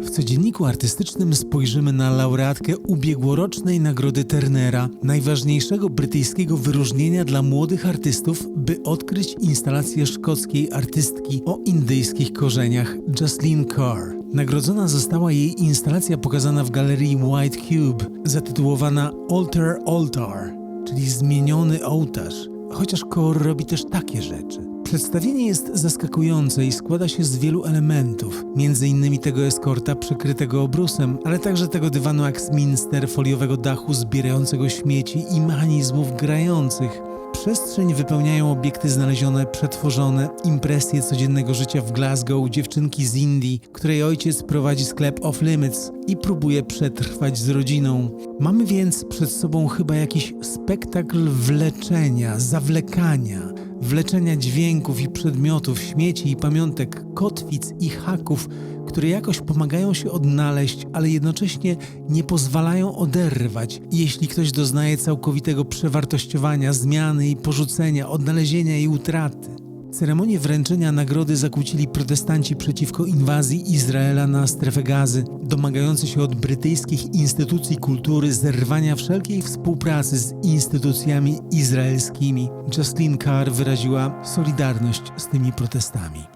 W codzienniku artystycznym spojrzymy na laureatkę ubiegłorocznej Nagrody Turnera, najważniejszego brytyjskiego wyróżnienia dla młodych artystów, by odkryć instalację szkockiej artystki o indyjskich korzeniach Jocelyn Carr. Nagrodzona została jej instalacja pokazana w galerii White Cube, zatytułowana Alter Altar, czyli zmieniony ołtarz, chociaż Carr robi też takie rzeczy. Przedstawienie jest zaskakujące i składa się z wielu elementów, m.in. tego eskorta przykrytego obrusem, ale także tego dywanu Axminster, foliowego dachu zbierającego śmieci i mechanizmów grających. Przestrzeń wypełniają obiekty znalezione, przetworzone, impresje codziennego życia w Glasgow dziewczynki z Indii, której ojciec prowadzi sklep Off Limits i próbuje przetrwać z rodziną. Mamy więc przed sobą chyba jakiś spektakl wleczenia, zawlekania, wleczenia dźwięków i przedmiotów, śmieci i pamiątek, kotwic i haków, które jakoś pomagają się odnaleźć, ale jednocześnie nie pozwalają oderwać. Jeśli ktoś doznaje całkowitego przewartościowania, zmiany i porzucenia, odnalezienia i utraty. Ceremonię wręczenia nagrody zakłócili protestanci przeciwko inwazji Izraela na strefę gazy, domagający się od brytyjskich instytucji kultury zerwania wszelkiej współpracy z instytucjami izraelskimi. Jocelyn Carr wyraziła solidarność z tymi protestami.